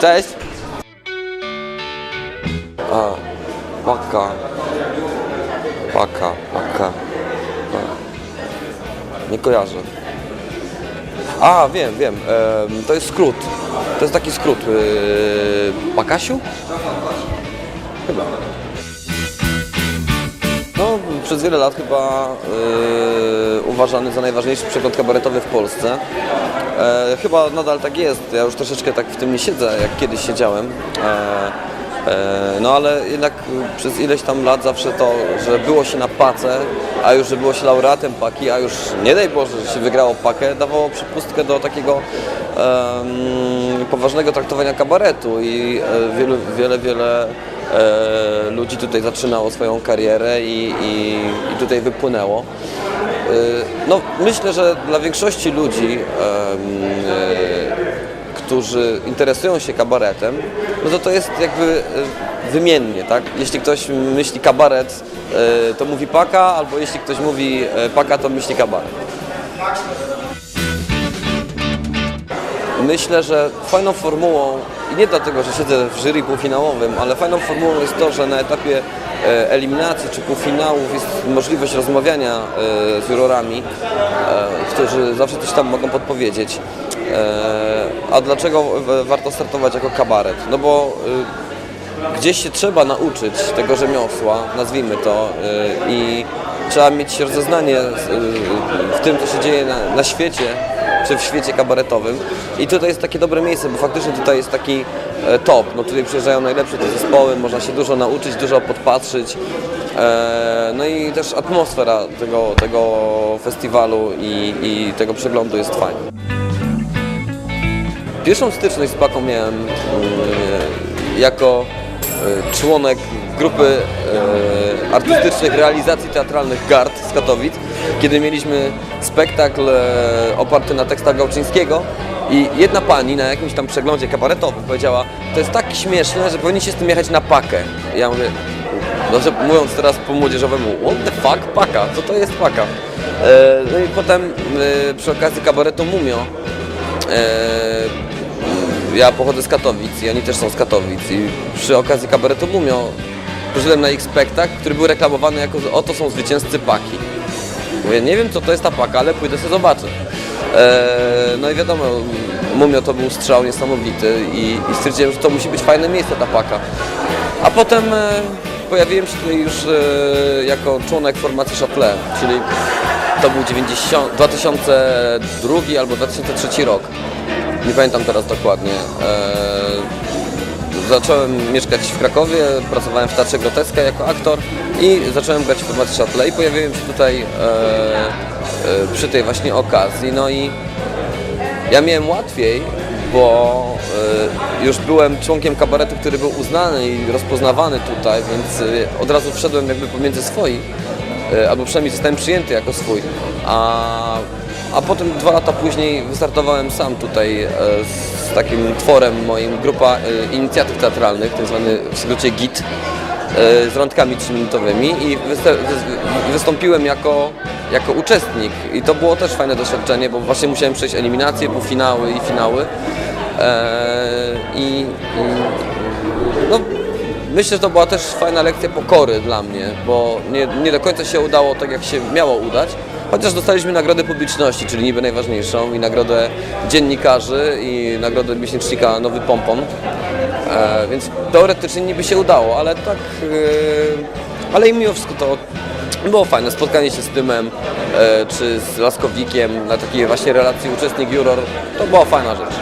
Cześć. A, paka. Paka, paka. A. Nie kojarzę. A, wiem, wiem. Em, to jest skrót. To jest taki skrót. Yy, Pakasiu? Chyba. No, przez wiele lat chyba yy, uważany za najważniejszy przegląd kabaretowy w Polsce. E, chyba nadal tak jest. Ja już troszeczkę tak w tym nie siedzę, jak kiedyś siedziałem. E, e, no ale jednak przez ileś tam lat zawsze to, że było się na pace, a już, że było się laureatem paki, a już nie daj Boże, że się wygrało pakę, dawało przepustkę do takiego em, poważnego traktowania kabaretu i e, wielu, wiele, wiele e, ludzi tutaj zaczynało swoją karierę i, i, i tutaj wypłynęło. E, No, myślę, że dla większości ludzi, e, którzy interesują się kabaretem, no to to jest jakby e, wymiennie, tak? Jeśli ktoś myśli kabaret, to mówi paka, albo jeśli ktoś mówi paka, to myśli kabaret. Myślę, że fajną formułą, i nie dlatego, że siedzę w jury półfinałowym, ale fajną formułą jest to, że na etapie e, eliminacji czy półfinałów jest możliwość rozmawiania e, z jurorami, e, którzy zawsze coś tam mogą podpowiedzieć. A dlaczego warto startować jako kabaret? No bo gdzieś się trzeba nauczyć tego rzemiosła, nazwijmy to, i trzeba mieć rozeznanie w tym, co się dzieje na, na świecie, czy w świecie kabaretowym. I tutaj jest takie dobre miejsce, bo faktycznie tutaj jest taki e, top. No tutaj przyjeżdżają najlepsze te zespoły, można się dużo nauczyć, dużo podpatrzyć. E, No i też atmosfera tego, tego festiwalu i, i tego przeglądu jest fajna. Pierwszą styczność z Paką miałem mm, jako e, członek grupy artystycznych realizacji teatralnych GARD z Katowic, kiedy mieliśmy spektakl e, oparty na tekstach Gałczyńskiego i jedna pani na jakimś tam przeglądzie kabaretowym powiedziała, to jest tak śmieszne, że powinniście z tym jechać na pakę. Ja mówię, że mówiąc teraz po młodzieżowemu, what the fuck, paka, co to jest paka? E, no i potem e, przy okazji kabaretu Mumio ja pochodzę z Katowic i oni też są z Katowic i przy okazji kabaretu Mumio poszedłem na ich spektakl, który był reklamowany jako, oto są zwycięzcy paki. Mówię, nie wiem co to jest ta paka, ale pójdę sobie zobaczę. E, no i wiadomo, Mumio to był strzał niesamowity i, i stwierdziłem, że to musi być fajne miejsce ta paka. A potem e, pojawiłem się tutaj już e, jako członek formacji Chaplet, czyli to był 90, 2002 albo 2003 rok. Nie pamiętam teraz dokładnie. E, zacząłem mieszkać w Krakowie, pracowałem w Teatrze Groteska jako aktor i zacząłem grać w formacji Chaplet i pojawiłem się tutaj e, e, przy tej właśnie okazji. No i ja miałem łatwiej, bo e, już byłem członkiem kabaretu, który był uznany i rozpoznawany tutaj, więc e, od razu wszedłem jakby pomiędzy swoich, e, albo przynajmniej zostałem przyjęty jako swój. A, a potem dwa lata później wystartowałem sam tutaj e, z takim tworem moim, grupa e, inicjatyw teatralnych, tak zwany w skrócie GIT, e, z rądkami trzyminutowymi i wystąpiłem jako, jako uczestnik. I to było też fajne doświadczenie, bo właśnie musiałem przejść eliminacje, półfinały i finały. I, i no, myślę, że to była też fajna lekcja pokory dla mnie, bo nie, nie do końca się udało tak, jak się miało udać, chociaż dostaliśmy nagrodę publiczności, czyli niby najważniejszą i nagrodę dziennikarzy i nagrodę miesięcznika Nowy Pompon. E, więc teoretycznie niby się udało, ale tak. E, ale i mimo wszystko to było fajne. Spotkanie się z Tymem e, czy z Laskowikiem na takiej właśnie relacji uczestnik-juror to była fajna rzecz.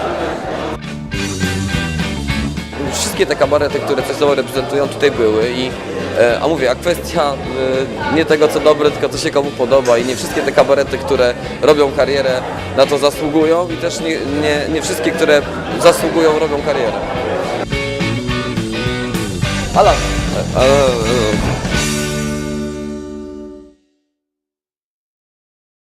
Wszystkie te kabarety, które CSO reprezentują tutaj były i e, a mówię, a kwestia e, nie tego co dobre, tylko co się komu podoba i nie wszystkie te kabarety, które robią karierę na to zasługują i też nie, nie, nie wszystkie, które zasługują robią karierę. Alan, e,